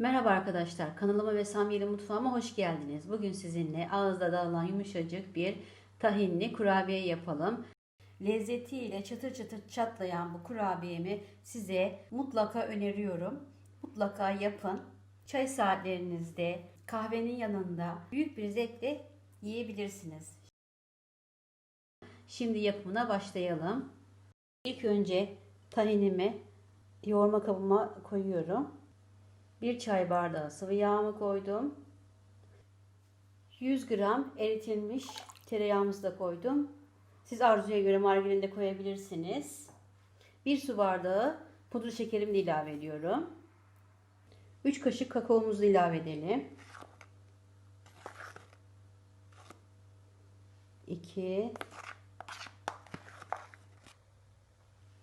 Merhaba arkadaşlar, kanalıma ve Samyeli Mutfağıma hoş geldiniz. Bugün sizinle ağızda dağılan yumuşacık bir tahinli kurabiye yapalım. Lezzetiyle çatır çatır çatlayan bu kurabiyemi size mutlaka öneriyorum. Mutlaka yapın. Çay saatlerinizde, kahvenin yanında büyük bir zevkle yiyebilirsiniz. Şimdi yapımına başlayalım. İlk önce tahinimi yoğurma kabıma koyuyorum. 1 çay bardağı sıvı yağımı koydum. 100 gram eritilmiş tereyağımızı da koydum. Siz arzuya göre margarin de koyabilirsiniz. 1 su bardağı pudra şekerimi de ilave ediyorum. 3 kaşık kakaomuzu ilave edelim. 2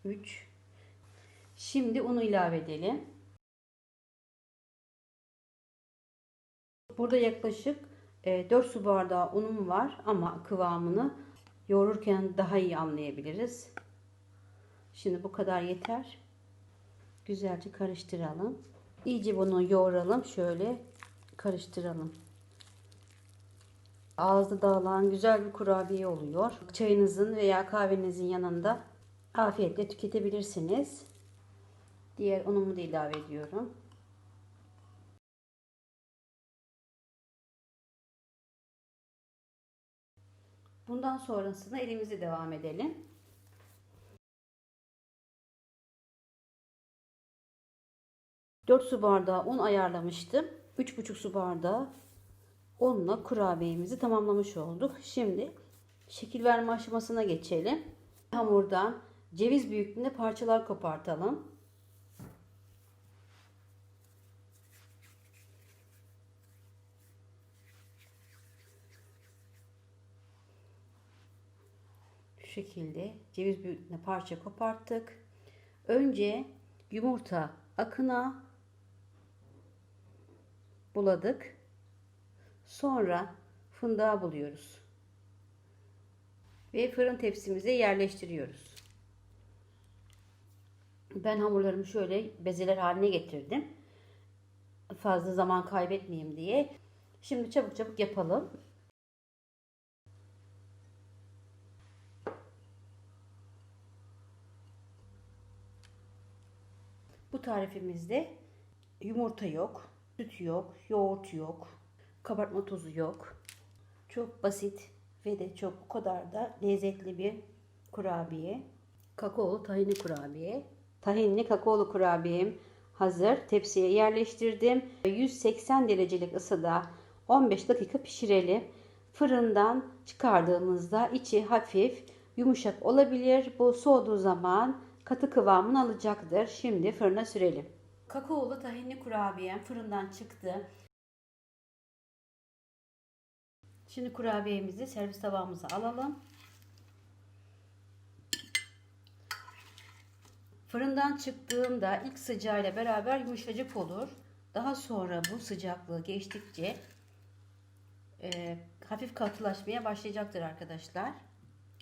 3 Şimdi unu ilave edelim. Burada yaklaşık 4 su bardağı unum var ama kıvamını yoğururken daha iyi anlayabiliriz. Şimdi bu kadar yeter. Güzelce karıştıralım. İyice bunu yoğuralım. Şöyle karıştıralım. Ağızda dağılan güzel bir kurabiye oluyor. Çayınızın veya kahvenizin yanında afiyetle tüketebilirsiniz. Diğer unumu da ilave ediyorum. Bundan sonrasında elimizi devam edelim. Dört su bardağı un ayarlamıştım. Üç buçuk su bardağı unla kurabiyemizi tamamlamış olduk. Şimdi şekil verme aşamasına geçelim. Hamurdan ceviz büyüklüğünde parçalar kopartalım. Şekilde ceviz büyüklüğünde parça koparttık. Önce yumurta akına buladık. Sonra fındığa buluyoruz. Ve fırın tepsimize yerleştiriyoruz. Ben hamurlarımı şöyle bezeler haline getirdim. Fazla zaman kaybetmeyeyim diye. Şimdi çabuk çabuk yapalım. Bu tarifimizde yumurta yok, süt yok, yoğurt yok, kabartma tozu yok. Çok basit ve de çok o kadar da lezzetli bir kurabiye. Kakaolu tahinli kurabiye. Tahinli kakaolu kurabiyem hazır. Tepsiye yerleştirdim. 180 derecelik ısıda 15 dakika pişirelim. Fırından çıkardığımızda içi hafif yumuşak olabilir. Bu soğuduğu zaman katı kıvamını alacaktır. Şimdi fırına sürelim. Kakaolu tahinli kurabiyem fırından çıktı. Şimdi kurabiyemizi servis tabağımıza alalım. Fırından çıktığında ilk sıcağıyla beraber yumuşacık olur. Daha sonra bu sıcaklığı geçtikçe e, hafif katılaşmaya başlayacaktır arkadaşlar.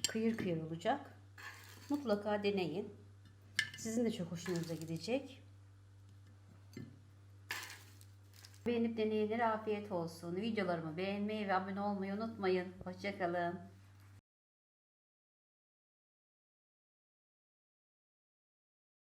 Kıyır kıyır olacak. Mutlaka deneyin. Sizin de çok hoşunuza gidecek. Beğenip deneyenlere afiyet olsun. Videolarımı beğenmeyi ve abone olmayı unutmayın. Hoşçakalın.